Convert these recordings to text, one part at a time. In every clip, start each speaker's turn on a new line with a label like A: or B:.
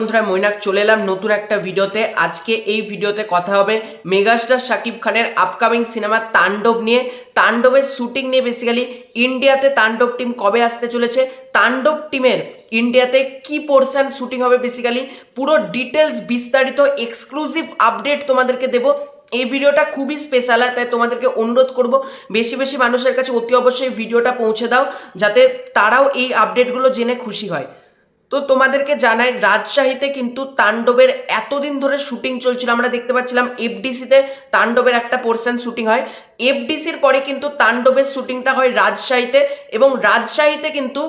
A: বন্ধুরা, মৈনাক, চলে এলাম নতুন একটা ভিডিওতে। আজকে এই ভিডিওতে কথা হবে মেগাস্টার শাকিব খানের আপকামিং সিনেমা তাণ্ডব নিয়ে। তাণ্ডবের শুটিং নিয়ে বেসিক্যালি ইন্ডিয়াতে তাণ্ডব টিম কবে আসতে চলেছে, তাণ্ডব টিমের ইন্ডিয়াতে কি পোর্শন শুটিং হবে বেসিক্যালি পুরো ডিটেলস বিস্তারিত এক্সক্লুসিভ আপডেট তোমাদেরকে দেবো। এই ভিডিওটা খুবই স্পেশাল তাই তোমাদেরকে অনুরোধ করব, বেশি বেশি মানুষের কাছে অতি অবশ্যই ভিডিওটা পৌঁছে দাও, যাতে তারাও এই আপডেটগুলো জেনে খুশি হয়। তো তোমাদেরকে জানাই, রাজশাহীতে কিন্তু তাণ্ডবের এতদিন ধরে শুটিং চলছিল। আমরা দেখতে পাচ্ছিলাম এফডিসিতে তাণ্ডবের একটা পোর্শন শুটিং হয়। এফডিসির পরে কিন্তু তাণ্ডবের শুটিংটা হয় রাজশাহীতে এবং রাজশাহীতে কিন্তু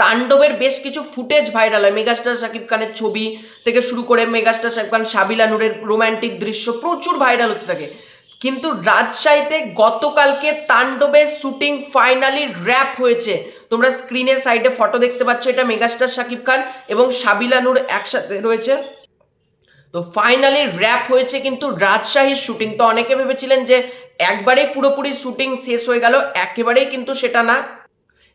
A: তাণ্ডবের বেশ কিছু ফুটেজ ভাইরাল হয়। মেগাস্টার শাকিব খানের ছবি থেকে শুরু করে মেগাস্টার শাকিব খান, সাবিলা নূরের রোম্যান্টিক দৃশ্য প্রচুর ভাইরাল হতে থাকে। কিন্তু রাজশাহীতে গতকালকে তাণ্ডবের শুটিং ফাইনালি র্যাপ হয়েছে। তোমরা স্ক্রিনের সাইডে ফটো দেখতে পাচ্ছ, এটা মেগাস্টার শাকিব খান এবং সাবিলা নূর একসাথে রয়েছে। তো ফাইনালি র্যাপ হয়েছে কিন্তু রাজশাহীর শুটিং তো অনেকে ভেবেছিলেন যে একবারেই পুরোপুরি শুটিং শেষ হয়ে গেল, একেবারেই কিন্তু সেটা না।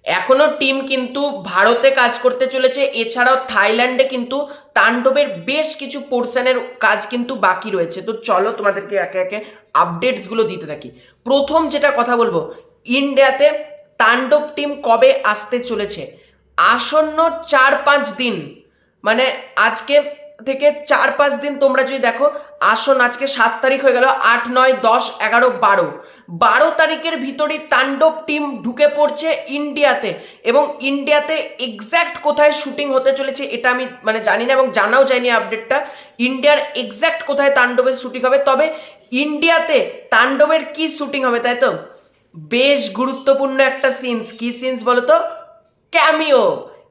A: এখনও টিম কিন্তু ভারতে কাজ করতে চলেছে, এছাড়াও থাইল্যান্ডে কিন্তু তাণ্ডবের বেশ কিছু পোর্শনের কাজ কিন্তু বাকি রয়েছে। তো চলো তোমাদেরকে একে একে আপডেটসগুলো দিতে থাকি। প্রথম যেটা কথা বলব, ইন্ডিয়াতে তাণ্ডব টিম কবে আসতে চলেছে? আসন্ন চার পাঁচ দিন মানে আজকে থেকে চার পাঁচ দিন তোমরা যদি দেখো, আসন আজকে সাত তারিখ হয়ে গেল, আট, নয়, দশ, এগারো, বারো। বারো তারিখের ভিতরই তাণ্ডব টিম ঢুকে পড়ছে ইন্ডিয়াতে এবং ইন্ডিয়াতে এক্স্যাক্ট কোথায় শুটিং হতে চলেছে এটা আমি মানে জানি না এবং জানাও যায়নি আপডেটটা ইন্ডিয়ার এক্স্যাক্ট কোথায় তাণ্ডবের শুটিং হবে, তবে ইন্ডিয়াতে তাণ্ডবের কি শুটিং হবে তাই তো? বেশ গুরুত্বপূর্ণ একটা সিনস কি সিনস বলো তো ক্যামিও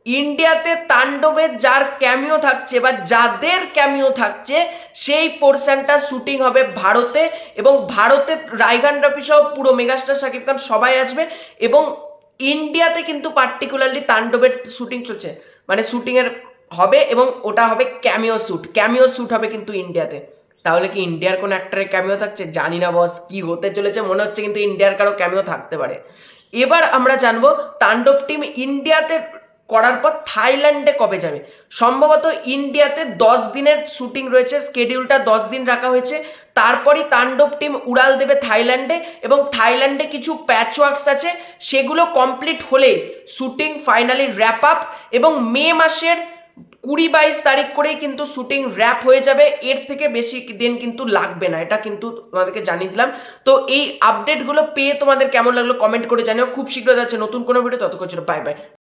A: ইন্ডিয়াতে তাণ্ডবের যার ক্যামিও থাকছে বা যাদের ক্যামিও থাকছে, সেই পোর্শনটা শুটিং হবে ভারতে এবং ভারতে রায়গান রফি সহ পুরো মেগাস্টার শাকিব খান সবাই আসবে এবং ইন্ডিয়াতে কিন্তু পার্টিকুলারলি তাণ্ডবের শুটিং চলছে। মানে শুটিংয়ের হবে এবং ওটা হবে ক্যামিও শ্যুট ক্যামিও শ্যুট হবে কিন্তু ইন্ডিয়াতে। তাহলে কি ইন্ডিয়ার কোনো অ্যাক্টারের ক্যামিও থাকছে? জানি না বস কি হতে চলেছে? মনে হচ্ছে কিন্তু ইন্ডিয়ার কারও ক্যামিও থাকতে পারে। এবার আমরা জানব তাণ্ডব টিম ইন্ডিয়াতে করার পর থাইল্যান্ডে কবে যাবে? সম্ভবত ইন্ডিয়াতে দশ দিনের শুটিং রয়েছে স্কেডিউলটা দশ দিন রাখা হয়েছে। তারপরই তাণ্ডব টিম উড়াল দেবে থাইল্যান্ডে এবং থাইল্যান্ডে কিছু প্যাচ ওয়ার্কস আছে, সেগুলো কমপ্লিট হলে শুটিং ফাইনালি র্যাপ আপ এবং মে মাসের কুড়ি বাইশ তারিখ করেই কিন্তু শুটিং র্যাপ হয়ে যাবে। এর থেকে বেশি দিন কিন্তু লাগবে না, এটা কিন্তু তোমাদেরকে জানিয়ে দিলাম। তো এই আপডেটগুলো পেয়ে তোমাদের কেমন লাগল কমেন্ট করে জানিও। খুব শীঘ্র যাচ্ছে নতুন কোনো ভিডিও ততক্ষণ ছিল বাই বাই